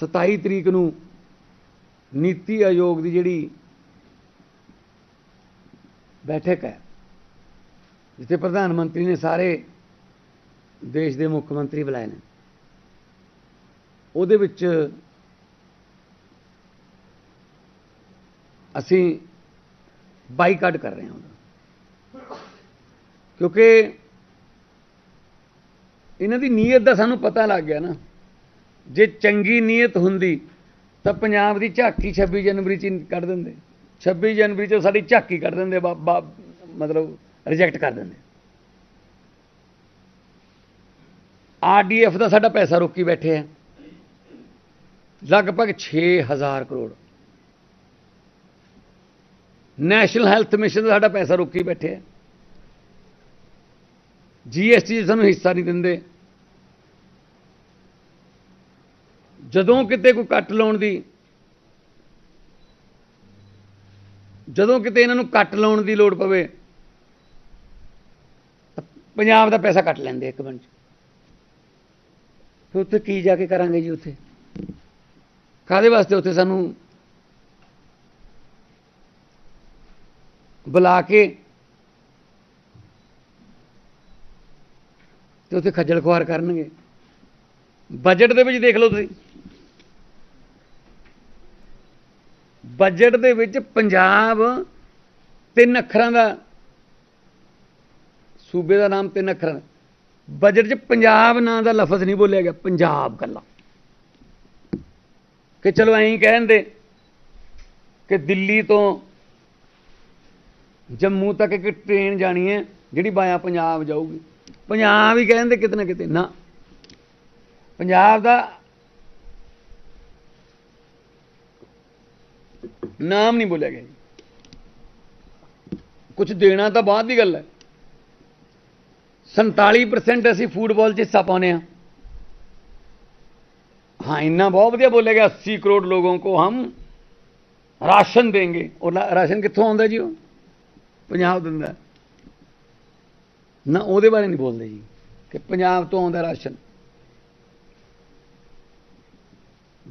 27 ਤਰੀਕ ਨੂੰ ਨੀਤੀ ਆਯੋਗ ਦੀ ਜਿਹੜੀ ਬੈਠਕ ਹੈ, ਜਿੱਥੇ ਪ੍ਰਧਾਨ ਮੰਤਰੀ ਨੇ ਸਾਰੇ ਦੇਸ਼ ਦੇ ਮੁੱਖ ਮੰਤਰੀ ਬੁਲਾਏ ਨੇ, ਉਹਦੇ ਵਿੱਚ ਅਸੀਂ ਬਾਈਕਾਟ ਕਰ ਰਹੇ ਹਾਂ ਉਹਦਾ। ਕਿਉਂਕਿ ਇਹਨਾਂ ਦੀ ਨੀਅਤ ਦਾ ਸਾਨੂੰ ਪਤਾ ਲੱਗ ਗਿਆ ਨਾ। ਜੇ ਚੰਗੀ ਨੀਅਤ ਹੁੰਦੀ, ਤਾਂ ਪੰਜਾਬ ਦੀ ਝਾਕੀ 26 ਜਨਵਰੀ ਚ ਹੀ ਕੱਢ ਦਿੰਦੇ। 26 ਜਨਵਰੀ ਚ ਸਾਡੀ ਝਾਕੀ ਕੱਢ ਦਿੰਦੇ, ਬਾ- ਮਤਲਬ ਰਿਜੈਕਟ ਕਰ ਦਿੰਦੇ। ਆਰਡੀਐਫ ਦਾ ਸਾਡਾ ਪੈਸਾ ਰੋਕੀ ਬੈਠੇ ਆ। ਲਗਭਗ 6000 ਕਰੋੜ। ਨੈਸ਼ਨਲ ਹੈਲਥ ਮਿਸ਼ਨ ਦਾ ਸਾਡਾ ਪੈਸਾ ਰੋਕੀ ਬੈਠੇ ਆ। ਜੀਐਸਟੀ ਸਾਨੂੰ ਹਿੱਸਾ ਨਹੀਂ ਦਿੰਦੇ। ਜਦੋਂ ਕਿਤੇ ਕੋਈ ਕੱਟ ਲਾਉਣ ਦੀ, ਜਦੋਂ ਕਿਤੇ ਇਹਨਾਂ ਨੂੰ ਕੱਟ ਲਾਉਣ ਦੀ ਲੋੜ ਪਵੇ, ਤਾਂ ਪੰਜਾਬ ਦਾ ਪੈਸਾ ਕੱਟ ਲੈਂਦੇ ਇੱਕ ਮਿੰਟ 'ਚ। ਫਿਰ ਉੱਥੇ ਕੀ ਜਾ ਕੇ ਕਰਾਂਗੇ ਜੀ ਉੱਥੇ? ਕਾਦੇ ਵਾਸਤੇ ਉੱਥੇ ਸਾਨੂੰ ਬੁਲਾ ਕੇ ਤੇ ਉੱਥੇ ਖੱਜਲ ਖੁਆਰ ਕਰਨਗੇ? ਬਜਟ ਦੇ ਵਿੱਚ ਦੇਖ ਲਓ ਤੁਸੀਂ। ਬਜਟ ਦੇ ਵਿੱਚ ਪੰਜਾਬ ਤਿੰਨ ਅੱਖਰਾਂ ਦਾ, ਸੂਬੇ ਦਾ ਨਾਮ ਤਿੰਨ ਅੱਖਰਾਂ ਦਾ। ਬਜਟ 'ਚ ਪੰਜਾਬ ਨਾਂ ਦਾ ਲਫ਼ਜ਼ ਨਹੀਂ ਬੋਲਿਆ ਗਿਆ, ਪੰਜਾਬ ਕੱਲਾ ਕਿ ਚਲੋ ਐਂ ਕਹਿੰਦੇ ਕਿ ਦਿੱਲੀ ਤੋਂ ਜੰਮੂ ਤੱਕ ਇੱਕ ਟ੍ਰੇਨ ਜਾਣੀ ਹੈ, ਜਿਹੜੀ ਬਾਇਆ ਪੰਜਾਬ ਜਾਊਗੀ। ਪੰਜਾਬ ਹੀ ਕਹਿੰਦੇ ਕਿਤੇ ਨਾ ਕਿਤੇ, ਨਾ। ਪੰਜਾਬ ਦਾ ਨਾਮ ਨਹੀਂ ਬੋਲਿਆ ਗਿਆ ਕੁਝ ਦੇਣਾ ਤਾਂ ਬਾਅਦ ਦੀ ਗੱਲ ਹੈ 47% ਅਸੀਂ ਫੁੱਟਬਾਲ 'ਚ ਹਿੱਸਾ ਪਾਉਨੇ ਆ हाँ इन्ना बहुत वजिया बोले गया अस्सी करोड़ लोगों को हम राशन देंगे और राशन कितों आता जी वो पंजाब दिता ना वो बारे नहीं बोलते जी कि पंजाब तो आता राशन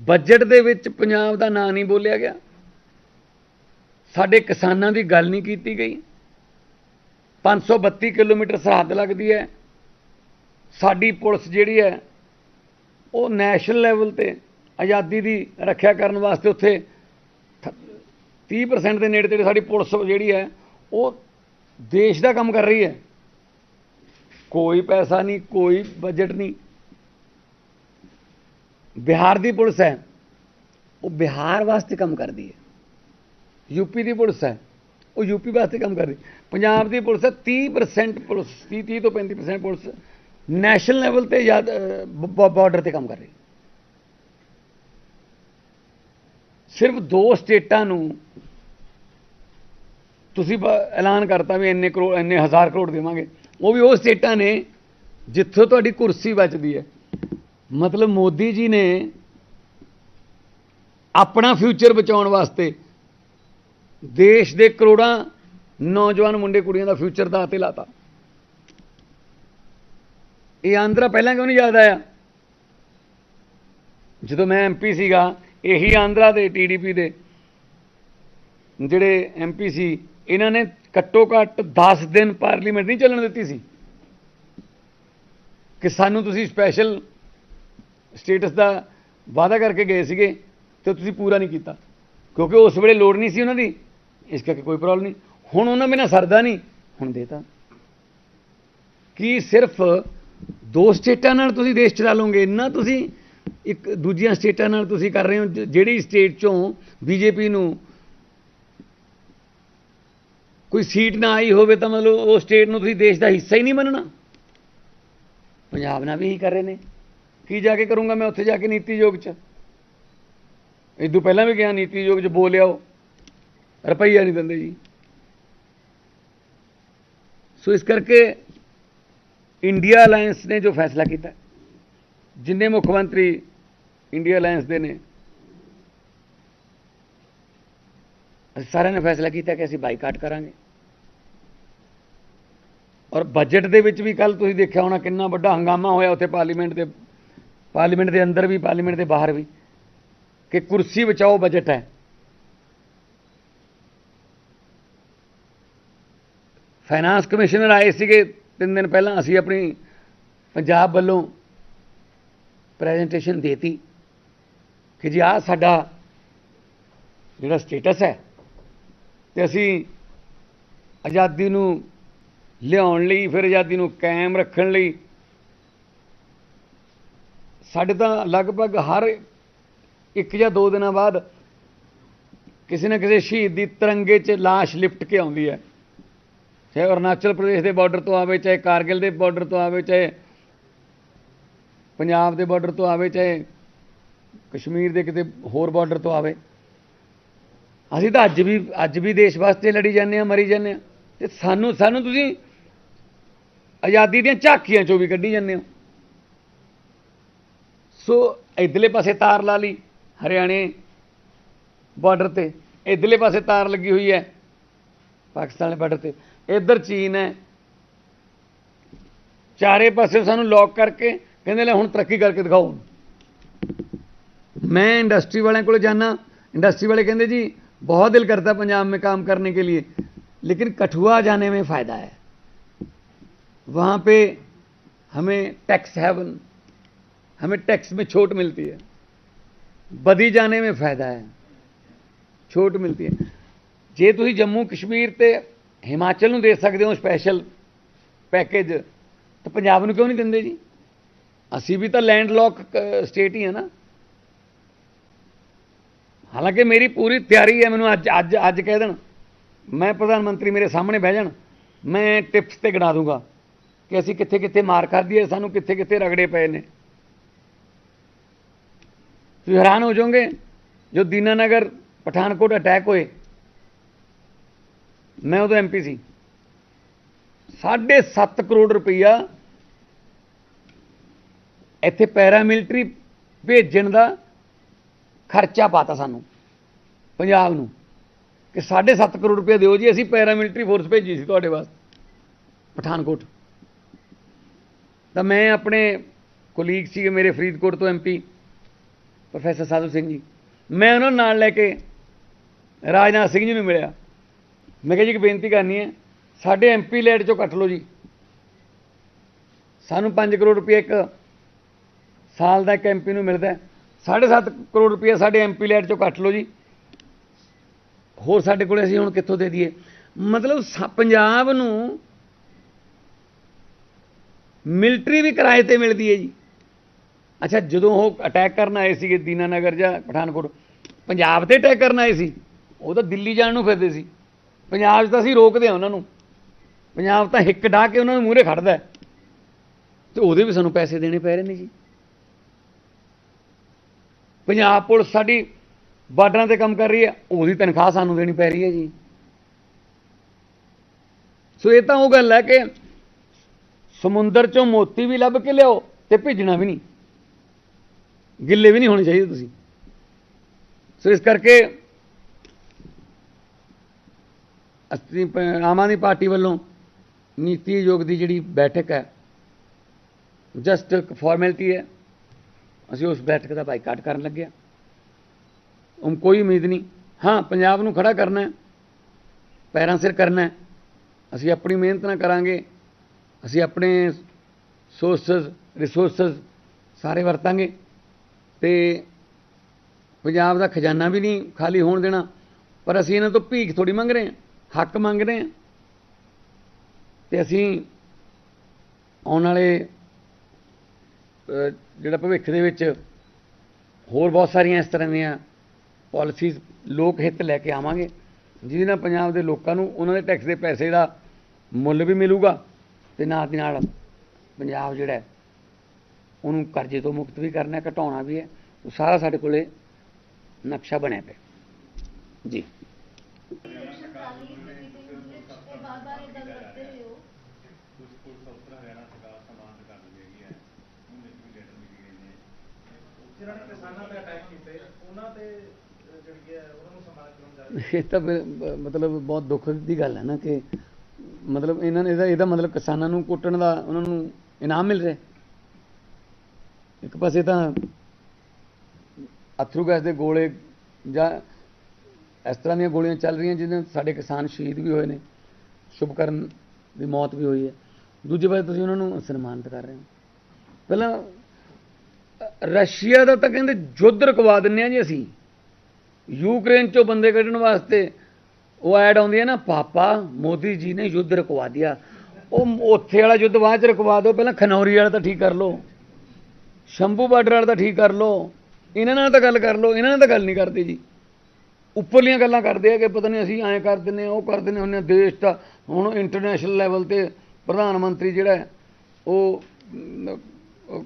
बजट के पंजाब का ना नहीं बोलिया गया ਸਾਡੇ ਕਿਸਾਨਾਂ ਦੀ ਗੱਲ ਨਹੀਂ ਕੀਤੀ ਗਈ। 532 ਕਿਲੋਮੀਟਰ ਸਰਹੱਦ ਲੱਗਦੀ ਹੈ। ਸਾਡੀ ਪੁਲਿਸ ਜਿਹੜੀ ਹੈ, ਉਹ ਨੈਸ਼ਨਲ ਲੈਵਲ ਤੇ ਆਜ਼ਾਦੀ ਦੀ ਰੱਖਿਆ ਕਰਨ ਵਾਸਤੇ ਉੱਥੇ 30% ਦੇ ਨੇੜੇ ਤੇੜੇ ਸਾਡੀ ਪੁਲਿਸ ਜਿਹੜੀ ਹੈ, ਉਹ ਦੇਸ਼ ਦਾ ਕੰਮ ਕਰ ਰਹੀ ਹੈ। ਕੋਈ ਪੈਸਾ ਨਹੀਂ, ਕੋਈ ਬਜਟ ਨਹੀਂ। ਬਿਹਾਰ ਦੀ ਪੁਲਿਸ ਹੈ, ਉਹ ਬਿਹਾਰ ਵਾਸਤੇ ਕੰਮ ਕਰਦੀ ਹੈ। ਯੂਪੀ ਦੀ ਪੁਲਿਸ ਹੈ। ਉਹ ਯੂਪੀ ਵਾਸਤੇ ਕੰਮ ਕਰ ਰਹੀ। ਪੰਜਾਬ ਦੀ ਪੁਲਿਸ ਹੈ 30% ਪੁਲਿਸ 30 30 ਤੋਂ 35% ਪੁਲਿਸ ਨੈਸ਼ਨਲ ਲੈਵਲ ਤੇ ਯਾਦ ਬਾਰਡਰ ਤੇ ਕੰਮ ਕਰ ਰਹੀ। ਸਿਰਫ ਦੋ ਸਟੇਟਾਂ ਨੂੰ ਤੁਸੀਂ ਐਲਾਨ ਕਰਤਾ ਵੀ ਇੰਨੇ ਕਰੋੜ ਇੰਨੇ ਹਜ਼ਾਰ ਕਰੋੜ ਦੇਵਾਂਗੇ। ਉਹ ਵੀ ਉਹ ਸਟੇਟਾਂ ਨੇ ਜਿੱਥੋਂ ਤੁਹਾਡੀ ਕੁਰਸੀ ਬਚਦੀ ਹੈ। ਮਤਲਬ ਮੋਦੀ ਜੀ ਨੇ ਆਪਣਾ ਫਿਊਚਰ ਬਚਾਉਣ ਵਾਸਤੇ ਦੇਸ਼ ਦੇ ਕਰੋੜਾਂ ਨੌਜਵਾਨ ਮੁੰਡੇ ਕੁੜੀਆਂ ਦਾ ਫਿਊਚਰ ਦਾ ਤੇ ਲਾਤਾ। ਇਹ ਆਂਧਰਾ ਪਹਿਲਾਂ ਕਿਉਂ ਨਹੀਂ ਯਾਦ ਆਇਆ? ਜਦੋਂ ਮੈਂ ਐਮਪੀ ਸੀਗਾ, ਇਹੀ ਆਂਧਰਾ ਦੇ ਟੀਡੀਪੀ ਦੇ ਜਿਹੜੇ ਐਮਪੀ ਸੀ, ਇਹਨਾਂ ਨੇ ਘੱਟੋ ਘੱਟ 10 ਦਿਨ ਪਾਰਲੀਮੈਂਟ ਨਹੀਂ ਚੱਲਣ ਦਿੱਤੀ ਸੀ। ਕਿ ਸਾਨੂੰ ਤੁਸੀਂ ਸਪੈਸ਼ਲ ਸਟੇਟਸ ਦਾ ਵਾਅਦਾ ਕਰਕੇ ਗਏ ਸੀਗੇ ਤੇ ਤੁਸੀਂ ਪੂਰਾ ਨਹੀਂ ਕੀਤਾ। ਕਿਉਂਕਿ ਉਸ ਵੇਲੇ ਲੋੜ ਨਹੀਂ ਸੀ ਉਹਨਾਂ ਦੀ। ਇਸ ਕਰਕੇ ਕੋਈ ਪ੍ਰੋਬਲਮ ਨਹੀਂ। ਹੁਣ ਉਹਨਾਂ ਬਿਨਾਂ ਸਰਦਾ ਨਹੀਂ, ਹੁਣ ਦੇਤਾ। ਕੀ ਸਿਰਫ ਦੋ ਸਟੇਟਾਂ ਨਾਲ ਤੁਸੀਂ ਦੇਸ਼ ਚਲਾ ਲਓਗੇ? ਇੰਨਾ ਤੁਸੀਂ ਇੱਕ ਦੂਜੀਆਂ ਸਟੇਟਾਂ ਨਾਲ ਤੁਸੀਂ ਕਰ ਰਹੇ ਹੋ ਜਿਹੜੀ ਸਟੇਟ ਚੋਂ ਬੀਜੇਪੀ ਨੂੰ ਕੋਈ ਸੀਟ ਨਾ ਆਈ ਹੋਵੇ ਤਾਂ ਮਤਲਬ ਉਹ ਸਟੇਟ ਨੂੰ ਤੁਸੀਂ ਦੇਸ਼ ਦਾ ਹਿੱਸਾ ਹੀ ਨਹੀਂ ਮੰਨਣਾ। ਪੰਜਾਬ ਨਾਲ ਵੀ ਇਹੀ ਕਰ ਰਹੇ ਨੇ। ਕੀ ਜਾ ਕੇ ਕਰੂੰਗਾ ਮੈਂ ਉੱਥੇ ਜਾ ਕੇ ਨੀਤੀ ਯੋਗ 'ਚ? ਇਦੋਂ ਪਹਿਲਾਂ ਵੀ ਗਿਆ, ਨੀਤੀ ਯੋਗ 'ਚ ਬੋਲਿਆ ਉਹ। ਰੁਪਈਆ ਨਹੀਂ ਦਿੰਦੇ ਜੀ। ਸੋ ਇਸ ਕਰਕੇ ਇੰਡੀਆ ਅਲਾਈਅੰਸ ਨੇ ਜੋ ਫੈਸਲਾ ਕੀਤਾ, ਜਿੰਨੇ ਮੁੱਖ ਮੰਤਰੀ ਇੰਡੀਆ ਅਲਾਈਅੰਸ ਦੇ ਨੇ, ਅਸੀਂ ਸਾਰਿਆਂ ਨੇ ਫੈਸਲਾ ਕੀਤਾ ਕਿ ਅਸੀਂ ਬਾਈਕਾਟ ਕਰਾਂਗੇ। ਔਰ ਬਜਟ ਦੇ ਵਿੱਚ ਵੀ ਕੱਲ ਤੁਸੀਂ ਦੇਖਿਆ ਹੋਣਾ ਕਿੰਨਾ ਵੱਡਾ ਹੰਗਾਮਾ ਹੋਇਆ ਉੱਥੇ ਪਾਰਲੀਮੈਂਟ ਦੇ ਪਾਰਲੀਮੈਂਟ ਦੇ ਅੰਦਰ ਵੀ, ਪਾਰਲੀਮੈਂਟ ਦੇ ਬਾਹਰ ਵੀ, ਕਿ ਕੁਰਸੀ ਬਚਾਓ ਬਜਟ ਹੈ। ਫਾਈਨਾਂਸ ਕਮਿਸ਼ਨਰ ਆਏ ਸੀਗੇ ਤਿੰਨ ਦਿਨ ਪਹਿਲਾਂ, ਅਸੀਂ ਆਪਣੀ ਪੰਜਾਬ ਵੱਲੋਂ ਪ੍ਰੈਜੈਂਟੇਸ਼ਨ ਦੇਤੀ ਕਿ ਜੀ, ਆਹ ਸਾਡਾ ਜਿਹੜਾ ਸਟੇਟਸ ਹੈ ਤੇ ਅਸੀਂ ਆਜ਼ਾਦੀ ਨੂੰ ਲਿਆਉਣ ਲਈ, ਫਿਰ ਆਜ਼ਾਦੀ ਨੂੰ ਕਾਇਮ ਰੱਖਣ ਲਈ ਸਾਡੇ ਤਾਂ ਲਗਭਗ ਹਰ ਇੱਕ ਜਾਂ ਦੋ ਦਿਨਾਂ ਬਾਅਦ ਕਿਸੇ ਨਾ ਕਿਸੇ ਸ਼ਹੀਦ ਦੀ ਤਿਰੰਗੇ 'ਚ ਲਾਸ਼ ਲਿਪਟ ਕੇ ਆਉਂਦੀ ਹੈ। ਚਾਹੇ ਅਰੁਣਾਚਲ ਪ੍ਰਦੇਸ਼ ਦੇ ਬਾਰਡਰ ਤੋਂ ਆਵੇ, ਚਾਹੇ ਕਾਰਗਿਲ ਦੇ ਬਾਰਡਰ ਤੋਂ ਆਵੇ, ਚਾਹੇ ਪੰਜਾਬ ਦੇ ਬਾਰਡਰ ਤੋਂ ਆਵੇ, ਚਾਹੇ ਕਸ਼ਮੀਰ ਦੇ ਕਿਤੇ ਹੋਰ ਬਾਰਡਰ ਤੋਂ ਆਵੇ। ਅਸੀਂ ਤਾਂ ਅੱਜ ਵੀ ਅੱਜ ਵੀ ਦੇਸ਼ ਵਾਸਤੇ ਲੜੀ ਜਾਂਦੇ ਆ ਮਰੀ ਜਾਂਦੇ ਆ ਤੇ ਸਾਨੂੰ ਸਾਨੂੰ ਤੁਸੀਂ ਆਜ਼ਾਦੀ ਦੀਆਂ ਝਾਕੀਆਂ ਚੋਂ ਵੀ ਕੱਢੀ ਜਾਂਦੇ ਹੋ। ਸੋ ਇਧਰਲੇ ਪਾਸੇ ਤਾਰ ਲਾ ਲਈ ਹਰਿਆਣੇ ਬਾਰਡਰ ਤੇ। ਇਧਰਲੇ ਪਾਸੇ ਤਾਰ ਲੱਗੀ ਹੋਈ ਹੈ ਪਾਕਿਸਤਾਨ ਦੇ ਬਾਰਡਰ ਤੇ। ਇੱਧਰ ਚੀਨ ਹੈ ਚਾਰੇ ਪਾਸੇ ਸਾਨੂੰ ਲੌਕ ਕਰਕੇ ਕਹਿੰਦੇ ਲੈ ਹੁਣ ਤਰੱਕੀ ਕਰਕੇ ਦਿਖਾਓ मैं इंडस्ट्री वाले को जाना इंडस्ट्री वाले कहते जी बहुत दिल करता है पंजाब में काम करने के लिए लेकिन कठुआ जाने में फ़ायदा है वहाँ पे हमें टैक्स हेवन हमें टैक्स में छूट मिलती है बदी जाने में फ़ायदा है ਛੋਟ ਮਿਲਦੀ ਹੈ ਜੇ ਤੁਸੀਂ ਜੰਮੂ ਕਸ਼ਮੀਰ ਤੇ ਹਿਮਾਚਲ ਨੂੰ ਦੇ ਸਕਦੇ ਹੋ ਸਪੈਸ਼ਲ ਪੈਕੇਜ ਤਾਂ ਪੰਜਾਬ ਨੂੰ ਕਿਉਂ ਨਹੀਂ ਦਿੰਦੇ ਜੀ? ਅਸੀਂ ਵੀ ਤਾਂ ਲੈਂਡ ਲੋਕ ਸਟੇਟ ਹੀ ਹੈ ਨਾ। ਹਾਲਾਂਕਿ ਮੇਰੀ ਪੂਰੀ ਤਿਆਰੀ ਹੈ, ਮੈਨੂੰ ਅੱਜ ਅੱਜ ਅੱਜ ਕਹਿ ਦੇਣ। ਮੈਂ ਪ੍ਰਧਾਨ ਮੰਤਰੀ ਮੇਰੇ ਸਾਹਮਣੇ ਬਹਿ ਜਾਣ। ਮੈਂ ਟਿਪਸ ਤੇ ਗਿਣਾ ਦੂੰਗਾ ਕਿ ਅਸੀਂ ਕਿੱਥੇ ਕਿੱਥੇ ਮਾਰ ਕਰ ਹੈ, ਸਾਨੂੰ ਕਿੱਥੇ ਕਿੱਥੇ ਰਗੜੇ ਪਏ ਨੇ। ਤੁਸੀਂ ਹੈਰਾਨ ਹੋ ਜਾਓਗੇ, ਜੋ ਦੀਨਾਨਗਰ ਪਠਾਨਕੋਟ ਅਟੈਕ ਹੋਏ ਮੈਂ ਉਦੋਂ ਐਮਪੀ ਸੀ। 7.5 ਕਰੋੜ ਰੁਪਈਆ ਇੱਥੇ ਪੈਰਾਮਿਲਟਰੀ ਭੇਜਣ ਦਾ ਖਰਚਾ ਪਾਤਾ ਸਾਨੂੰ, ਪੰਜਾਬ ਨੂੰ। ਕਿ 7.5 ਕਰੋੜ ਰੁਪਏ ਦਿਓ ਜੀ, ਅਸੀਂ ਪੈਰਾਮਿਲਟਰੀ ਫੋਰਸ ਭੇਜੀ ਸੀ ਤੁਹਾਡੇ ਵਾਸਤੇ, ਪਠਾਨਕੋਟ। ਤਾਂ ਮੈਂ ਆਪਣੇ ਕੋਲੀਗ ਸੀਗੇ ਮੇਰੇ ਫਰੀਦਕੋਟ ਤੋਂ ਐਮਪੀ ਪ੍ਰੋਫੈਸਰ ਸਾਧੂ ਸਿੰਘ ਜੀ। ਮੈਂ ਉਹਨਾਂ ਨੂੰ ਨਾਲ ਲੈ ਕੇ ਰਾਜਨਾਥ ਸਿੰਘ ਜੀ ਨੂੰ ਮਿਲਿਆ। ਮੈਂ ਕਿਹਾ ਜੀ, ਇੱਕ ਬੇਨਤੀ ਕਰਨੀ ਹੈ, ਸਾਡੇ ਐਮਪੀ ਲੈਟ ਚੋਂ ਕੱਟ ਲਓ ਜੀ। ਸਾਨੂੰ 5 ਕਰੋੜ ਰੁਪਏ ਇੱਕ ਸਾਲ ਦਾ ਇੱਕ ਐਮਪੀ ਨੂੰ ਮਿਲਦਾ ਹੈ। 7.5 ਕਰੋੜ ਰੁਪਏ ਸਾਡੇ ਐਮਪੀ ਲੈਟ ਚੋਂ ਕੱਟ ਲਓ ਜੀ। ਹੋਰ ਸਾਡੇ ਕੋਲੇ ਅਸੀਂ ਹੁਣ ਕਿੱਥੋਂ ਦੇ ਦਈਏ? ਮਤਲਬ ਸ- ਪੰਜਾਬ ਨੂੰ ਮਿਲਟਰੀ ਵੀ ਕਿਰਾਏ ਤੇ ਮਿਲਦੀ ਹੈ ਜੀ। ਅੱਛਾ, ਜਦੋਂ ਉਹ ਅਟੈਕ ਕਰਨ ਆਏ ਸੀਗੇ, ਦੀਨਾਨਗਰ ਜਾਂ ਪਠਾਨਕੋਟ, ਪੰਜਾਬ ਤੇ ਅਟੈਕ ਕਰਨ ਆਏ ਸੀ, ਉਹ ਤਾਂ ਦਿੱਲੀ ਜਾਣ ਨੂੰ ਫਿਰਦੇ ਸੀ। ਪੰਜਾਬ 'ਚ ਤਾਂ ਅਸੀਂ ਰੋਕਦੇ ਆ ਉਹਨਾਂ ਨੂੰ। ਪੰਜਾਬ ਤਾਂ ਹਿੱਕ ਢਾ ਕੇ ਉਹਨਾਂ ਨੂੰ ਮੂਹਰੇ ਖੜਦਾ ਹੈ। ਤੇ ਉਹਦੇ ਵੀ ਸਾਨੂੰ ਪੈਸੇ ਦੇਣੇ ਪੈ ਰਹੇ ਨੇ ਜੀ। ਪੰਜਾਬ ਪੁਲਿਸ ਸਾਡੀ ਬਾਰਡਰਾਂ ਤੇ ਕੰਮ ਕਰ ਰਹੀ ਹੈ, ਉਹਦੀ ਤਨਖਾਹ ਸਾਨੂੰ ਦੇਣੀ ਪੈ ਰਹੀ ਹੈ ਜੀ। ਸੋ ਇਹ ਤਾਂ ਉਹ ਗੱਲ ਹੈ ਕਿ ਸਮੁੰਦਰ ਚੋਂ ਮੋਤੀ ਵੀ ਲੱਭ ਕੇ ਲਿਆਓ ਤੇ ਭੇਜਣਾ ਵੀ ਨਹੀਂ। ਗਿੱਲੇ ਵੀ ਨਹੀਂ ਹੋਣੇ ਚਾਹੀਦੇ ਤੁਸੀਂ। ਸੋ ਇਸ ਕਰਕੇ ਅਸੀਂ ਪ- ਆਮ ਆਦਮੀ ਪਾਰਟੀ ਵੱਲੋਂ ਨੀਤੀ ਆਯੋਗ ਦੀ ਜਿਹੜੀ ਬੈਠਕ ਹੈ ਜਸਟ ਇੱਕ ਫਾਰਮੈਲਿਟੀ ਹੈ, ਅਸੀਂ ਉਸ ਬੈਠਕ ਦਾ ਬਾਈਕਾਟ ਕਰਨ ਲੱਗੇ ਹਾਂ। ਹੁਣ ਕੋਈ ਉਮੀਦ ਨਹੀਂ। ਹਾਂ, ਪੰਜਾਬ ਨੂੰ ਖੜਾ ਕਰਨਾ ਹੈ, ਪੈਰਾਂ ਸਿਰ ਕਰਨਾ ਹੈ, ਅਸੀਂ ਆਪਣੀ ਮਿਹਨਤ ਨਾਲ ਕਰਾਂਗੇ, ਅਸੀਂ ਆਪਣੇ ਸੋਰਸਸ ਰਿਸੋਰਸਸ ਸਾਰੇ ਵਰਤਾਂਗੇ ਤੇ ਪੰਜਾਬ ਦਾ ਖਜ਼ਾਨਾ ਵੀ ਨਹੀਂ ਖਾਲੀ ਹੋਣ ਦੇਣਾ, ਪਰ ਅਸੀਂ ਇਹਨਾਂ ਤੋਂ ਭੀਖ ਥੋੜੀ ਮੰਗ ਰਹੇ ਹਾਂ। ਹੱਕ ਮੰਗ ਰਹੇ ਹਾਂ ਤੇ ਅਸੀਂ ਆਉਣ ਵਾਲੇ ਜਿਹੜਾ ਭਵਿੱਖ ਦੇ ਵਿੱਚ ਹੋਰ ਬਹੁਤ ਸਾਰੀਆਂ ਇਸ ਤਰ੍ਹਾਂ ਦੀਆਂ ਪਾਲਿਸੀਜ਼ ਲੋਕ ਹਿੱਤ ਲੈ ਕੇ ਆਵਾਂਗੇ, ਜਿਹਦੇ ਨਾਲ ਪੰਜਾਬ ਦੇ ਲੋਕਾਂ ਨੂੰ ਉਹਨਾਂ ਦੇ ਟੈਕਸ ਦੇ ਪੈਸੇ ਦਾ ਮੁੱਲ ਵੀ ਮਿਲੂਗਾ ਤੇ ਨਾਲ ਦੀ ਨਾਲ ਪੰਜਾਬ ਜਿਹੜਾ ਉਹਨੂੰ ਕਰਜ਼ੇ ਤੋਂ ਮੁਕਤ ਵੀ ਕਰਨਾ, ਘਟਾਉਣਾ ਵੀ ਹੈ। ਉਹ ਸਾਰਾ ਸਾਡੇ ਕੋਲੇ ਨਕਸ਼ਾ ਬਣਿਆ ਪਿਆ। ਜੀ ਬਾਰ ਬਾਰ ਇਹ ਗੱਲ ਕਰਦੇ ਰਹੇ ਹੋ ਕੁਝ ਪੁਲਿਸ ਅਫਸਰ ਹਰਿਆਣਾ ਸਰਕਾਰ ਸਮਾਨ ਕਰ ਲਈ ਹੈਗੀ ਹੈ ਉਹਦੇ ਵਿੱਚ ਵੀ ਲੈਟਰ ਲਿਖੇ ਗਏ ਨੇ ਜਿਨ੍ਹਾਂ ਨੇ ਕਿਸਾਨਾਂ ਤੇ ਅਟੈਕ ਕੀਤੇ, ਉਹਨਾਂ ਤੇ ਜਿਹੜੀ ਹੈ, ਉਹਨਾਂ ਨੂੰ ਸਨਮਾਨਿਤ ਕਰਨ ਜਾ ਰਹੇ ਇਹ ਤਾਂ ਮਤਲਬ ਬਹੁਤ ਦੁੱਖ ਦੀ ਗੱਲ ਹੈ ਨਾ ਕਿ, ਮਤਲਬ ਇਹਨਾਂ ਨੇ, ਇਹਦਾ ਇਹਦਾ ਮਤਲਬ ਕਿਸਾਨਾਂ ਨੂੰ ਕੁੱਟਣ ਦਾ, ਉਹਨਾਂ ਨੂੰ ਇਨਾਮ ਮਿਲ ਰਿਹਾ ਇੱਕ ਪਾਸੇ ਤਾਂ ਅਥਰੂ ਗੈਸ ਦੇ ਗੋਲੇ ਜਾਂ ਇਸ ਤਰ੍ਹਾਂ ਦੀਆਂ ਗੋਲੀਆਂ ਚੱਲ ਰਹੀਆਂ ਜਿਹਦੇ ਸਾਡੇ ਕਿਸਾਨ ਸ਼ਹੀਦ ਵੀ ਹੋਏ ਨੇ, ਸ਼ੁਭਕਰਨ ਦੀ ਮੌਤ ਵੀ ਹੋਈ ਹੈ। ਦੂਜੇ ਪਾਸੇ ਤੁਸੀਂ ਉਹਨਾਂ ਨੂੰ ਸਨਮਾਨਿਤ ਕਰ ਰਹੇ ਹੋ। ਪਹਿਲਾਂ ਰਸ਼ੀਆ ਦਾ ਤਾਂ ਕਹਿੰਦੇ ਯੁੱਧ ਰਕਵਾ ਦਿੰਨੇ ਆ ਜੀ ਅਸੀਂ। ਯੂਕਰੇਨ ਚੋਂ ਬੰਦੇ ਕੱਢਣ ਵਾਸਤੇ ਉਹ ਐਡ ਆਉਂਦੀ ਹੈ ਨਾ, ਪਾਪਾ ਮੋਦੀ ਜੀ ਨੇ ਯੁੱਧ ਰਕਵਾ ਦਿਆ। ਉਹ ਉੱਥੇ ਵਾਲਾ ਯੁੱਧ ਬਾਅਦ ਚ ਰਕਵਾ ਦਿਓ, ਪਹਿਲਾਂ ਖਨੌਰੀ ਵਾਲਾ ਤਾਂ ਠੀਕ ਕਰ ਲਓ। ਸ਼ੰਭੂ ਬਾਰਡਰ ਵਾਲਾ ਤਾਂ ਠੀਕ ਕਰ ਲਓ। ਇਹਨਾਂ ਨਾਲ ਤਾਂ ਗੱਲ ਕਰ ਲਓ, ਇਹਨਾਂ ਨਾਲ ਤਾਂ ਗੱਲ ਨਹੀਂ ਕਰਦੇ ਜੀ। ਉੱਪਰਲੀਆਂ ਗੱਲਾਂ ਕਰਦੇ ਆ ਕਿ ਪਤਾ ਨਹੀਂ ਅਸੀਂ ਐਂ ਕਰ ਦਿੰਨੇ ਆ, ਉਹ ਕਰ ਦਿੰਨੇ ਹੁੰਨੇ ਆ ਦੇਸ਼ ਦਾ ਹੁਣ ਇੰਟਰਨੈਸ਼ਨਲ ਲੈਵਲ ਤੇ ਪ੍ਰਧਾਨ ਮੰਤਰੀ ਜਿਹੜਾ ਉਹ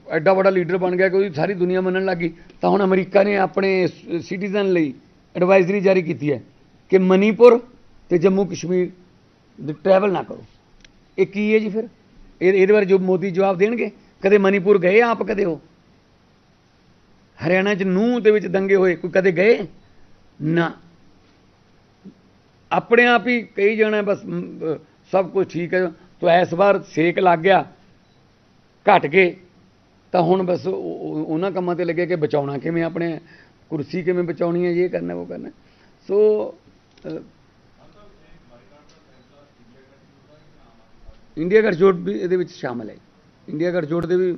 ਐਡਾ ਵੱਡਾ ਲੀਡਰ ਬਣ ਗਿਆ ਕਿ ਉਹਦੀ ਸਾਰੀ ਦੁਨੀਆ ਮੰਨਣ ਲੱਗੀ ਤਾਂ ਹੁਣ ਅਮਰੀਕਾ ਨੇ ਆਪਣੇ ਸਿਟੀਜ਼ਨ ਲਈ ਐਡਵਾਈਜ਼ਰੀ ਜਾਰੀ ਕੀਤੀ ਹੈ ਕਿ ਮਨੀਪੁਰ ਤੇ ਜੰਮੂ ਕਸ਼ਮੀਰ ਦੇ ਟਰੈਵਲ ਨਾ ਕਰੋ। ਇਹ ਕੀ ਹੈ ਜੀ ਫਿਰ? ਇਹ, ਇਹਦੇ ਬਾਰੇ ਜੋ ਮੋਦੀ ਜਵਾਬ ਦੇਣਗੇ? ਕਦੇ ਮਨੀਪੁਰ ਗਏ ਆਪ, ਕਦੇ ਹੋ ਹਰਿਆਣਾ ਚ ਨੂੰਹ ਦੇ ਵਿੱਚ ਦੰਗੇ ਹੋਏ, ਕੋਈ ਕਦੇ ਗਏ? ਨਾ। ਆਪਣੇ ਆਪ ਹੀ ਕਹੀ ਜਾਣਾ ਬਸ ਸਭ ਕੁਝ ਠੀਕ ਹੈ। ਤਾਂ ਇਸ ਵਾਰ ਸੇਕ ਲੱਗ ਗਿਆ, ਘਟ ਗਏ। ਤਾਂ ਹੁਣ ਬਸ ਉਹਨਾਂ ਕੰਮਾਂ ਤੇ ਲੱਗੇ ਕਿ ਬਚਾਉਣਾ ਕਿਵੇਂ, ਆਪਣੇ ਕੁਰਸੀ ਕਿਵੇਂ ਬਚਾਉਣੀ ਹੈ, ਇਹ ਕਰਨਾ, ਉਹ ਕਰਨਾ। ਸੋ ਇੰਡੀਆ ਗਠਜੋੜ ਵੀ ਇਹਦੇ ਵਿੱਚ ਸ਼ਾਮਲ ਹੈ। ਇੰਡੀਆ ਗਠਜੋੜ ਦੇ ਵੀ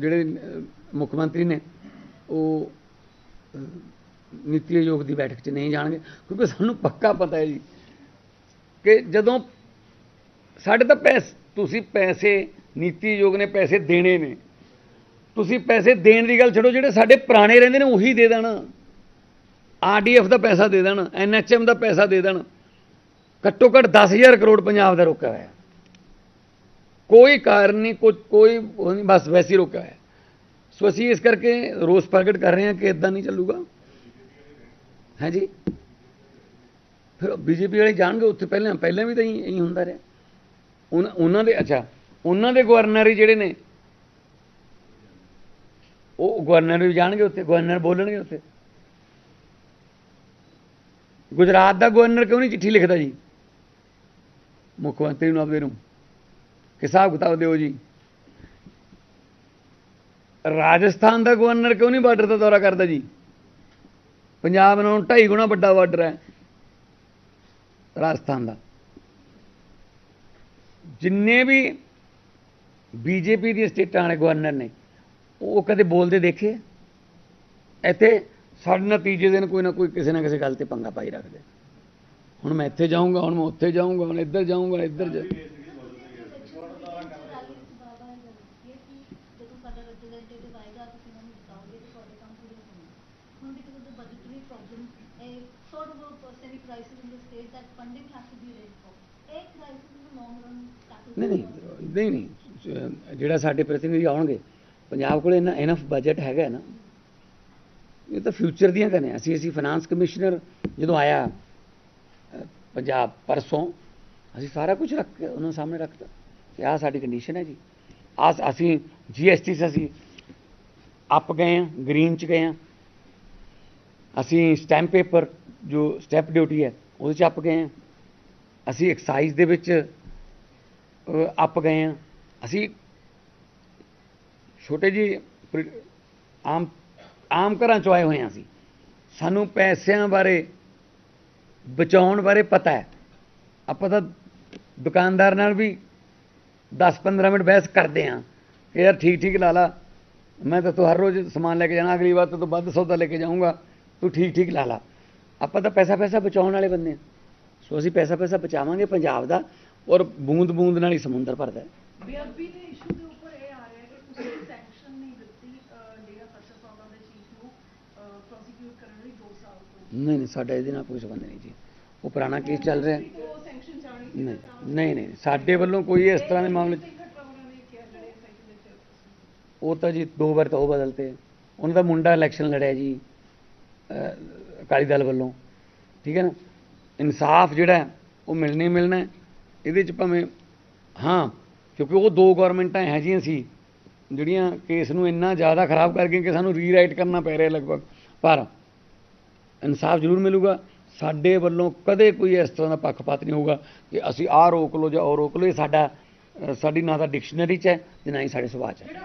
ਜਿਹੜੇ ਮੁੱਖ ਮੰਤਰੀ ਨੇ, ਉਹ ਨੀਤੀ ਆਯੋਗ ਦੀ ਬੈਠਕ 'ਚ ਨਹੀਂ ਜਾਣਗੇ, ਕਿਉਂਕਿ ਸਾਨੂੰ ਪੱਕਾ ਪਤਾ ਹੈ ਜੀ ਕਿ ਜਦੋਂ ਸਾਡੇ ਤਾਂ ਪੈਸੇ, ਤੁਸੀਂ ਪੈਸੇ, ਨੀਤੀ ਆਯੋਗ ਨੇ ਪੈਸੇ ਦੇਣੇ ਨੇ। ਤੁਸੀਂ ਪੈਸੇ ਦੇਣ ਦੀ ਗੱਲ ਛੱਡੋ, ਜਿਹੜੇ ਸਾਡੇ ਪੁਰਾਣੇ ਰਹਿੰਦੇ ਨੇ ਉਹੀ ਦੇ ਦੇਣ। ਆਰਡੀਐਫ ਦਾ ਪੈਸਾ ਦੇ ਦੇਣ ਐਨਐਚਐਮ ਦਾ ਪੈਸਾ ਦੇ ਦੇਣ। ਘੱਟੋ ਘੱਟ 10000 ਕਰੋੜ ਪੰਜਾਬ ਦਾ ਰੁਕਿਆ ਹੋਇਆ। ਕੋਈ ਕਾਰਨ ਨਹੀਂ ਕੋਈ ਕੋਈ ਉਹ ਨਹੀਂ, ਬਸ ਵੈਸੇ ਹੀ ਰੁਕਿਆ ਹੋਇਆ। ਸੋ ਅਸੀਂ ਇਸ ਕਰਕੇ ਰੋਸ ਪ੍ਰਗਟ ਕਰ ਰਹੇ ਹਾਂ ਕਿ ਇਦਾਂ ਨਹੀਂ ਚੱਲੂਗਾ। ਹੈ ਜੀ? ਫਿਰ ਬੀਜੇਪੀ ਵਾਲੇ ਜਾਣਗੇ, ਉੱਥੇ ਪਹਿਲਾਂ ਪਹਿਲਾਂ ਵੀ ਤਾਂ ਹੀ ਇਹੀ ਹੁੰਦਾ ਰਿਹਾ। ਉਹਨਾਂ ਉਹਨਾਂ ਦੇ, ਅੱਛਾ, ਉਹਨਾਂ ਦੇ ਗਵਰਨਰ ਹੀ ਜਿਹੜੇ ਨੇ ਉਹ ਗਵਰਨਰ ਵੀ ਜਾਣਗੇ ਉੱਥੇ, ਗਵਰਨਰ ਬੋਲਣਗੇ ਉੱਥੇ। ਗੁਜਰਾਤ ਦਾ ਗਵਰਨਰ ਕਿਉਂ ਨਹੀਂ ਚਿੱਠੀ ਲਿਖਦਾ ਜੀ? ਮੁੱਖ ਮੰਤਰੀ ਨੂੰ ਆਪਦੇ ਨੂੰ। ਕਿ ਹਿਸਾਬ ਕਿਤਾਬ ਦਿਓ ਜੀ? ਰਾਜਸਥਾਨ ਦਾ ਗਵਰਨਰ ਕਿਉਂ ਨਹੀਂ ਬਾਰਡਰ ਦਾ ਦੌਰਾ ਕਰਦਾ ਜੀ? ਪੰਜਾਬ ਨਾਲੋਂ ਢਾਈ ਗੁਣਾ ਵੱਡਾ ਬਾਰਡਰ ਹੈ ਰਾਜਸਥਾਨ ਦਾ। ਜਿੰਨੇ ਵੀ ਬੀਜੇਪੀ ਦੀ ਸਟੇਟਾਂ ਵਾਲੇ ਗਵਰਨਰ ਨੇ ਉਹ ਕਦੇ ਬੋਲਦੇ ਦੇਖੇ? ਇੱਥੇ ਸਾਡੇ ਨਤੀਜੇ ਦਿਨ ਕੋਈ ਨਾ ਕੋਈ ਕਿਸੇ ਨਾ ਕਿਸੇ ਗੱਲ ਤੇ ਪੰਗਾ ਪਾਈ ਰੱਖਦੇ। ਹੁਣ ਮੈਂ ਇੱਥੇ ਜਾਊਂਗਾ ਹੁਣ ਮੈਂ ਉੱਥੇ ਜਾਊਂਗਾ ਹੁਣ ਇੱਧਰ ਜਾਊਂਗਾ ਇੱਧਰ ਜਾ ਨਹੀਂ ਨਹੀਂ ਜਿਹੜਾ ਸਾਡੇ ਪ੍ਰਤੀਨਿਧੀ ਆਉਣਗੇ ਪੰਜਾਬ ਕੋਲ ਇਹਨਾਂ ਇਨਫ ਬਜਟ ਹੈਗਾ ਨਾ, ਇਹ ਤਾਂ ਫਿਊਚਰ ਦੀਆਂ ਗੱਲਾਂ ਅਸੀਂ ਅਸੀਂ ਫਾਈਨਾਂਸ ਕਮਿਸ਼ਨਰ ਜਦੋਂ ਆਇਆ ਪੰਜਾਬ ਪਰਸੋਂ, ਅਸੀਂ ਸਾਰਾ ਕੁਝ ਰੱਖ ਕੇ ਉਹਨਾਂ ਸਾਹਮਣੇ ਰੱਖਤਾ ਕਿ ਆਹ ਸਾਡੀ ਕੰਡੀਸ਼ਨ ਹੈ ਜੀ। ਆ ਅਸੀਂ ਜੀਐਸਟੀ ਸੇ ਅਸੀਂ ਅਪ ਗਏ ਆ ਗ੍ਰੀਨ ਚ ਗਏ ਆ ਅਸੀਂ ਸਟੈਂਪ ਪੇਪਰ ਜੋ ਸਟੈਪ ਡਿਊਟੀ ਹੈ, ਉਹਦੇ ਚ ਅਪ ਗਏ ਆ ਅਸੀਂ ਐਕਸਾਈਜ਼ ਦੇ ਵਿੱਚ ਅਪ ਗਏ ਆ ਅਸੀਂ ਛੋਟੇ ਜੀ ਆਮ ਆਮ ਘਰਾਂ ਚੋਂ ਆਏ ਹੋਏ ਹਾਂ ਅਸੀਂ। ਸਾਨੂੰ ਪੈਸਿਆਂ ਬਾਰੇ, ਬਚਾਉਣ ਬਾਰੇ ਪਤਾ ਹੈ। ਆਪਾਂ ਤਾਂ ਦੁਕਾਨਦਾਰ ਨਾਲ ਵੀ 10-15 ਮਿੰਟ ਬਹਿਸ ਕਰਦੇ ਹਾਂ। ਕਿ ਯਾਰ ਠੀਕ ਠੀਕ ਲਾ ਲਾ। ਮੈਂ ਤਾਂ ਤੂੰ ਹਰ ਰੋਜ਼ ਸਮਾਨ ਲੈ ਕੇ ਜਾਣਾ, ਅਗਲੀ ਵਾਰ ਤੋਂ ਤੂੰ ਵੱਧ ਸੌਦਾ ਲੈ ਕੇ ਜਾਊਂਗਾ। ਤੂੰ ਠੀਕ ਠੀਕ ਲਾ ਲਾ। ਆਪਾਂ ਤਾਂ ਪੈਸਾ ਪੈਸਾ ਬਚਾਉਣ ਵਾਲੇ ਬੰਦੇ ਹਾਂ। ਸੋ ਅਸੀਂ ਪੈਸਾ ਪੈਸਾ ਬਚਾਵਾਂਗੇ ਪੰਜਾਬ ਦਾ ਔਰ ਬੂੰਦ ਬੂੰਦ ਨਾਲ ਹੀ ਸਮੁੰਦਰ ਭਰਦਾ ਹੈ। ਬੀਆਰਬੀ ਦੇ ਇਸ਼ੂ ਦੇ ਉੱਪਰ ਇਹ ਆ ਰਿਹਾ ਕਿ ਤੁਸੀਂ ਸੈਂਕਸ਼ਨ ਨਹੀਂ ਦਿੱਤੀ ਡੇਰਾ ਸੱਚਾ ਸੌਦਾ ਦੇ ਚੀਫ ਨੂੰ ਪ੍ਰੋਸੀਕਿਊਟ ਕਰਨ ਲਈ 2 ਸਾਲ ਤੋਂ ਨਹੀਂ ਨਹੀਂ, ਸਾਡਾ ਇਹਦੇ ਨਾਲ ਕੋਈ ਸੰਬੰਧ ਨਹੀਂ ਜੀ। ਉਹ ਪੁਰਾਣਾ ਕੇਸ ਚੱਲ ਰਿਹਾ। ਨਹੀਂ ਨਹੀਂ ਨਹੀਂ, ਸਾਡੇ ਵੱਲੋਂ ਕੋਈ ਇਸ ਤਰ੍ਹਾਂ ਦੇ ਮਾਮਲੇ 'ਚ- ਉਹ ਤਾਂ ਜੀ ਦੋ ਵਾਰ ਤਾਂ ਉਹ ਬਦਲਤੇ। ਉਹਨਾਂ ਦਾ ਮੁੰਡਾ ਇਲੈਕਸ਼ਨ ਲੜਿਆ ਜੀ ਅਕਾਲੀ ਦਲ ਵੱਲੋਂ। ਠੀਕ ਹੈ ਨਾ? ਇਨਸਾਫ ਜਿਹੜਾ ਉਹ ਮਿਲਣਾ ਹੀ ਮਿਲਣਾ ਇਹਦੇ ਚ ਭਾਵੇਂ, ਹਾਂ, ਕਿਉਂਕਿ ਉਹ ਦੋ ਗਵਰਨਮੈਂਟਾਂ ਇਹੋ ਜਿਹੀਆਂ ਸੀ, ਜਿਹੜੀਆਂ ਕੇਸ ਨੂੰ ਇੰਨਾ ਜ਼ਿਆਦਾ ਖਰਾਬ ਕਰ ਗਈਆਂ ਕਿ ਸਾਨੂੰ ਰੀਰਾਈਟ ਕਰਨਾ ਪੈ ਰਿਹਾ ਲਗਭਗ। ਪਰ ਇਨਸਾਫ ਜ਼ਰੂਰ ਮਿਲੂਗਾ। ਸਾਡੇ ਵੱਲੋਂ ਕਦੇ ਕੋਈ ਇਸ ਤਰ੍ਹਾਂ ਦਾ ਪੱਖਪਾਤ ਨਹੀਂ ਹੋਊਗਾ ਕਿ ਅਸੀਂ ਆਹ ਰੋਕ ਲਓ ਜਾਂ ਉਹ ਰੋਕ ਲਓ। ਇਹ ਸਾਡਾ ਸਾਡੀ ਨਾ ਤਾਂ ਡਿਕਸ਼ਨਰੀ ਚ ਹੈ ਤੇ ਨਾ ਹੀ ਸਾਡੇ ਸੁਭਾਅ ਚ ਹੈ। ਜਿਹੜਾ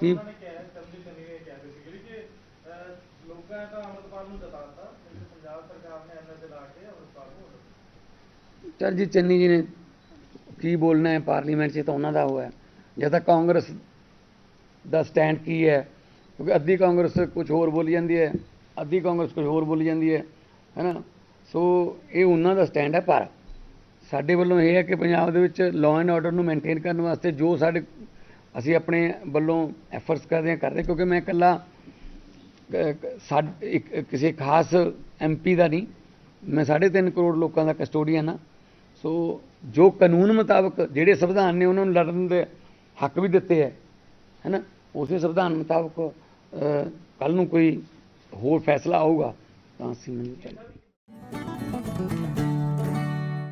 ਕੀ? ਲੋਕਾਂ ਜੀ ਚੰਨੀ ਜੀ ਨੇ ਕੀ ਬੋਲਣਾ ਹੈ ਪਾਰਲੀਮੈਂਟ 'ਚ ਤਾਂ ਉਹਨਾਂ ਦਾ ਉਹ ਹੈ ਜਾਂ ਤਾਂ ਕਾਂਗਰਸ ਦਾ ਸਟੈਂਡ ਕੀ ਹੈ? ਕਿਉਂਕਿ ਅੱਧੀ ਕਾਂਗਰਸ ਕੁਝ ਹੋਰ ਬੋਲੀ ਜਾਂਦੀ ਹੈ, ਅੱਧੀ ਕਾਂਗਰਸ ਕੁਝ ਹੋਰ ਬੋਲੀ ਜਾਂਦੀ ਹੈ, ਹੈਨਾ? ਸੋ ਇਹ ਉਹਨਾਂ ਦਾ ਸਟੈਂਡ ਹੈ ਪਰ ਸਾਡੇ ਵੱਲੋਂ ਇਹ ਹੈ ਕਿ ਪੰਜਾਬ ਦੇ ਵਿੱਚ ਲਾਅ ਐਂਡ ਆਰਡਰ ਨੂੰ ਮੇਨਟੇਨ ਕਰਨ ਵਾਸਤੇ ਜੋ ਸਾਡੇ ਅਸੀਂ ਆਪਣੇ ਵੱਲੋਂ ਐਫਰਟਸ ਕਰਦੇ ਹਾਂ ਕਰਦੇ ਕਿਉਂਕਿ ਮੈਂ ਇਕੱਲਾ ਕ- ਇੱਕ, ਕਿਸੇ ਖਾਸ ਐਮਪੀ ਦਾ ਨਹੀਂ, ਮੈਂ 3.5 ਕਰੋੜ ਲੋਕਾਂ ਦਾ ਕਸਟੋਡੀਅਨ ਹਾਂ। ਸੋ ਜੋ ਕਾਨੂੰਨ ਮੁਤਾਬਕ ਜਿਹੜੇ ਸੰਵਿਧਾਨ ਨੇ ਉਹਨਾਂ ਨੂੰ ਲੜਨ ਦੇ ਹੱਕ ਵੀ ਦਿੱਤੇ ਹੈ, ਹੈਨਾ? ਉਸੇ ਸੰਵਿਧਾਨ ਮੁਤਾਬਕ ਕੱਲ ਨੂੰ ਕੋਈ ਹੋਰ ਫੈਸਲਾ ਆਊਗਾ ਤਾਂ ਅਸੀਂ ਮੈਨੂੰ ਚਾਹੀਦਾ